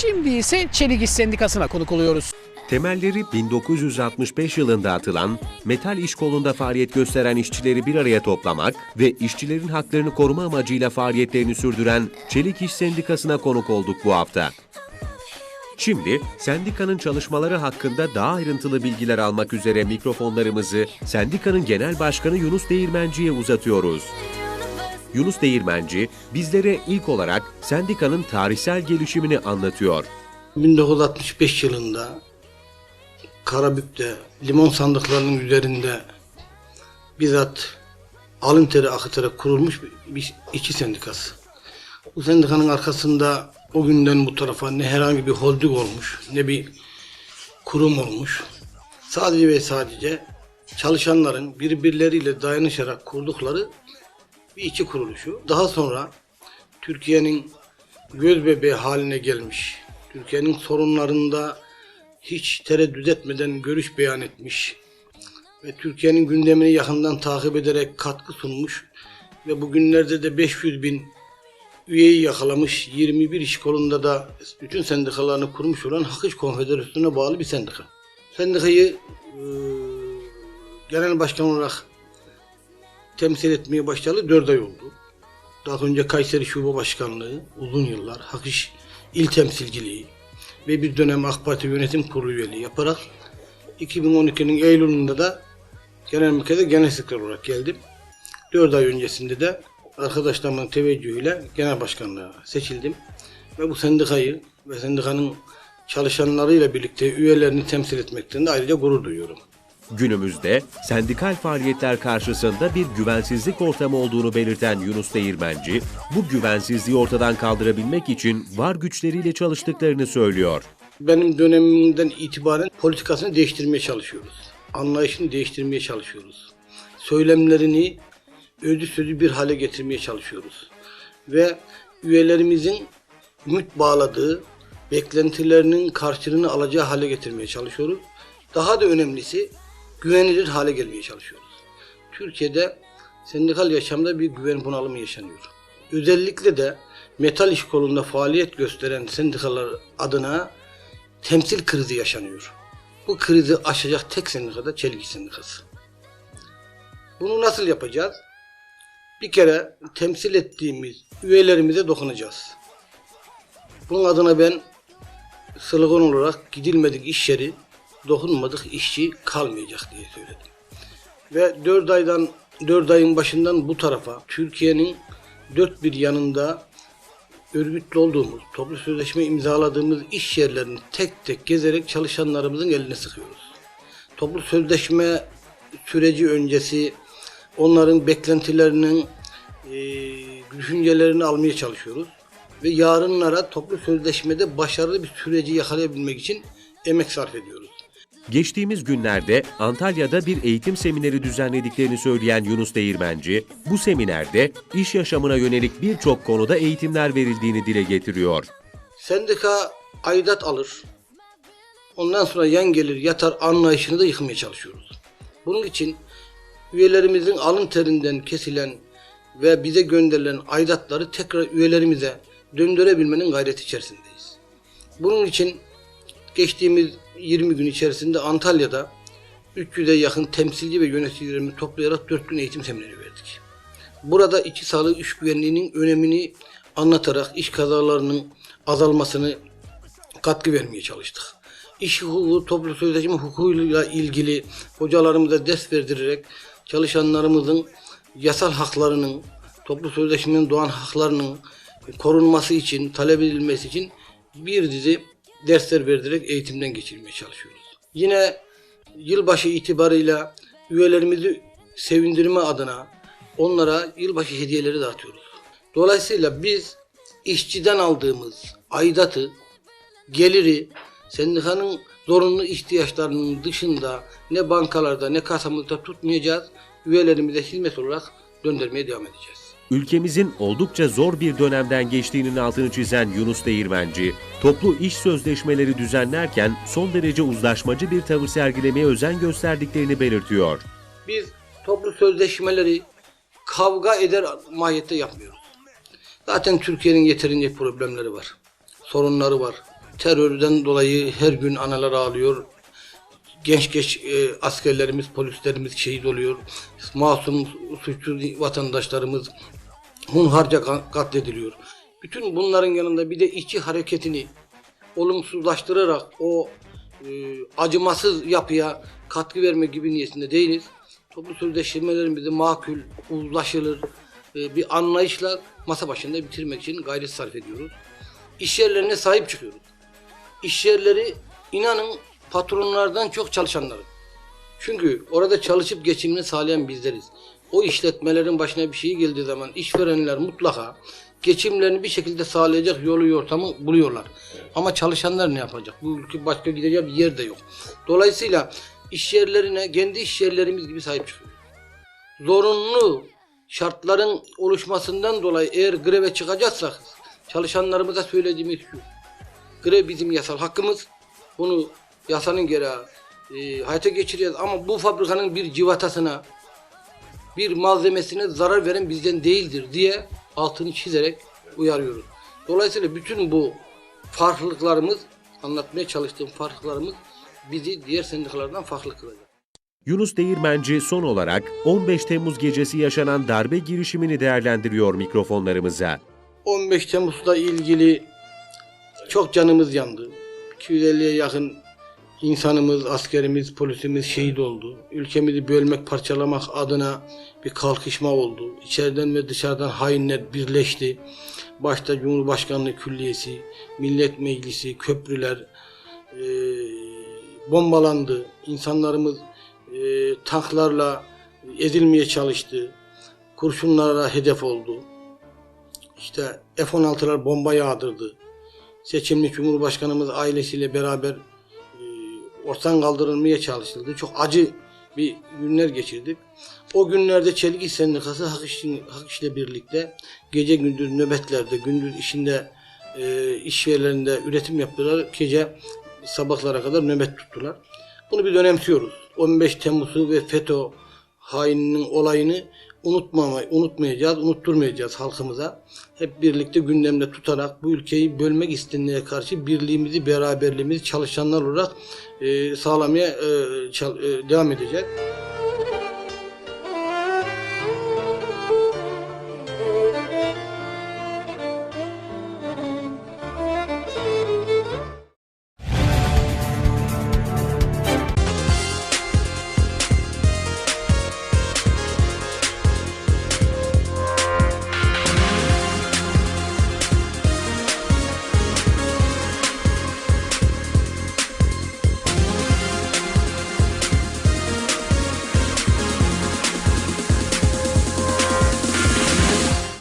Şimdi ise Çelik İş Sendikası'na konuk oluyoruz. Temelleri 1965 yılında atılan, metal iş kolunda faaliyet gösteren işçileri bir araya toplamak ve işçilerin haklarını koruma amacıyla faaliyetlerini sürdüren Çelik İş Sendikası'na konuk olduk bu hafta. Şimdi sendikanın çalışmaları hakkında daha ayrıntılı bilgiler almak üzere mikrofonlarımızı sendikanın genel başkanı Yunus Değirmenci'ye uzatıyoruz. Yunus Değirmenci bizlere ilk olarak sendikanın tarihsel gelişimini anlatıyor. 1965 yılında Karabük'te limon sandıklarının üzerinde bizzat alın teri akıtarak kurulmuş bir, işçi sendikası. Bu sendikanın arkasında o günden bu tarafa ne herhangi bir holding olmuş ne bir kurum olmuş. Sadece ve sadece çalışanların birbirleriyle dayanışarak kurdukları bir işçi kuruluşu. Daha sonra Türkiye'nin göz bebeği haline gelmiş. Türkiye'nin sorunlarında hiç tereddüt etmeden görüş beyan etmiş ve Türkiye'nin gündemini yakından takip ederek katkı sunmuş ve bugünlerde de 500 bin üyeyi yakalamış 21 iş kolunda da bütün sendikalarını kurmuş olan Hak Konfederasyonu'na bağlı bir sendika. Sendikayı eee, genel başkan olarak temsil etmeye başlayalı 4 ay oldu. Daha önce Kayseri Şube Başkanlığı uzun yıllar, Hak İş İl Temsilciliği ve bir dönem AK Parti Yönetim Kurulu üyeliği yaparak 2012'nin Eylül'ünde de genel merkeze genel sekreter olarak geldim. 4 ay öncesinde de arkadaşlarımın teveccühüyle genel başkanlığa seçildim. Ve bu sendikayı ve sendikanın çalışanlarıyla birlikte üyelerini temsil etmekten de ayrıca gurur duyuyorum. Günümüzde sendikal faaliyetler karşısında bir güvensizlik ortamı olduğunu belirten Yunus Değirmenci, bu güvensizliği ortadan kaldırabilmek için var güçleriyle çalıştıklarını söylüyor. benim dönemimden itibaren politikasını değiştirmeye çalışıyoruz. Anlayışını değiştirmeye çalışıyoruz. Söylemlerini özü sözü bir hale getirmeye çalışıyoruz. Ve üyelerimizin ümit bağladığı beklentilerinin karşılığını alacağı hale getirmeye çalışıyoruz. Daha da önemlisi güvenilir hale gelmeye çalışıyoruz. Türkiye'de sendikal yaşamda bir güven bunalımı yaşanıyor. Özellikle de metal iş kolunda faaliyet gösteren sendikalar adına temsil krizi yaşanıyor. Bu krizi aşacak tek sendika da Çelik Sendikası. Bunu nasıl yapacağız? Bir kere temsil ettiğimiz üyelerimize dokunacağız. Bunun adına ben slogan olarak gidilmedik iş yeri, dokunmadık işçi kalmayacak diye söyledim. Ve 4 aydan 4 ayın başından bu tarafa Türkiye'nin dört bir yanında örgütlü olduğumuz, toplu sözleşme imzaladığımız iş yerlerini tek tek gezerek çalışanlarımızın elini sıkıyoruz. Toplu sözleşme süreci öncesi onların beklentilerinin eee, düşüncelerini almaya çalışıyoruz. Ve yarınlara toplu sözleşmede başarılı bir süreci yakalayabilmek için emek sarf ediyoruz. Geçtiğimiz günlerde Antalya'da bir eğitim semineri düzenlediklerini söyleyen Yunus Değirmenci, bu seminerde iş yaşamına yönelik birçok konuda eğitimler verildiğini dile getiriyor. Sendika aidat alır. Ondan sonra yan gelir yatar anlayışını da yıkmaya çalışıyoruz. Bunun için üyelerimizin alın terinden kesilen ve bize gönderilen aidatları tekrar üyelerimize döndürebilmenin gayreti içerisindeyiz. Bunun için geçtiğimiz 20 gün içerisinde Antalya'da 300'e yakın temsilci ve yöneticilerimi toplayarak 4 gün eğitim semineri verdik. Burada iki sağlık iş güvenliğinin önemini anlatarak iş kazalarının azalmasını katkı vermeye çalıştık. İş hukuku, toplu sözleşme hukukuyla ilgili hocalarımıza ders verdirerek çalışanlarımızın yasal haklarının, toplu sözleşmenin doğan haklarının korunması için, talep edilmesi için bir dizi dersler verdirerek eğitimden geçirmeye çalışıyoruz. Yine yılbaşı itibarıyla üyelerimizi sevindirme adına onlara yılbaşı hediyeleri dağıtıyoruz. Dolayısıyla biz işçiden aldığımız aidatı, geliri sendikanın zorunlu ihtiyaçlarının dışında ne bankalarda ne kasamızda tutmayacağız. Üyelerimize hizmet olarak döndürmeye devam edeceğiz. Ülkemizin oldukça zor bir dönemden geçtiğinin altını çizen Yunus Değirmenci, toplu iş sözleşmeleri düzenlerken son derece uzlaşmacı bir tavır sergilemeye özen gösterdiklerini belirtiyor. Biz toplu sözleşmeleri kavga eder mahiyette yapmıyoruz. Zaten Türkiye'nin yeterince problemleri var. Sorunları var. terörden dolayı her gün analar ağlıyor. Genç genç e, askerlerimiz, polislerimiz şehit oluyor. Masum, suçsuz vatandaşlarımız hunharca ka- katlediliyor. Bütün bunların yanında bir de işçi hareketini olumsuzlaştırarak o e, acımasız yapıya katkı verme gibi niyetinde değiliz. Toplu sözleşmelerimizi makul, uzlaşılır e, bir anlayışla masa başında bitirmek için gayret sarf ediyoruz. İş yerlerine sahip çıkıyoruz. İş yerleri inanın patronlardan çok çalışanların. Çünkü orada çalışıp geçimini sağlayan bizleriz. O işletmelerin başına bir şey geldiği zaman işverenler mutlaka geçimlerini bir şekilde sağlayacak yolu yortamı buluyorlar. Ama çalışanlar ne yapacak? Bu ülke başka gidecek bir yer de yok. Dolayısıyla iş yerlerine kendi iş yerlerimiz gibi sahip çıkıyoruz. Zorunlu şartların oluşmasından dolayı eğer greve çıkacaksak çalışanlarımıza söylediğimiz şu. Grev bizim yasal hakkımız. Bunu yasanın gereği e, hayata geçireceğiz ama bu fabrikanın bir civatasına bir malzemesine zarar veren bizden değildir diye altını çizerek uyarıyoruz. Dolayısıyla bütün bu farklılıklarımız anlatmaya çalıştığım farklılıklarımız bizi diğer sendikalardan farklı kılacak. Yunus Değirmenci son olarak 15 Temmuz gecesi yaşanan darbe girişimini değerlendiriyor mikrofonlarımıza. 15 Temmuz'la ilgili çok canımız yandı. 250'ye yakın insanımız, askerimiz, polisimiz şehit oldu. Ülkemizi bölmek, parçalamak adına bir kalkışma oldu. İçeriden ve dışarıdan hainler birleşti. Başta Cumhurbaşkanlığı Külliyesi, Millet Meclisi, köprüler eee, bombalandı. İnsanlarımız eee, tanklarla ezilmeye çalıştı. Kurşunlara hedef oldu. İşte F-16'lar bomba yağdırdı. Seçimli Cumhurbaşkanımız ailesiyle beraber e, ortadan kaldırılmaya çalışıldı. Çok acı bir günler geçirdik. O günlerde Çelik Sendikası Hak, İş'in, Hak İş'le birlikte gece gündüz nöbetlerde, gündüz işinde, e, iş üretim yaptılar. Gece sabahlara kadar nöbet tuttular. Bunu bir önemsiyoruz. 15 Temmuz'u ve FETÖ haininin olayını unutmamay, unutmayacağız, unutturmayacağız halkımıza. Hep birlikte gündemde tutarak bu ülkeyi bölmek istenene karşı birliğimizi, beraberliğimizi çalışanlar olarak e, sağlamaya e, çal- e, devam edeceğiz.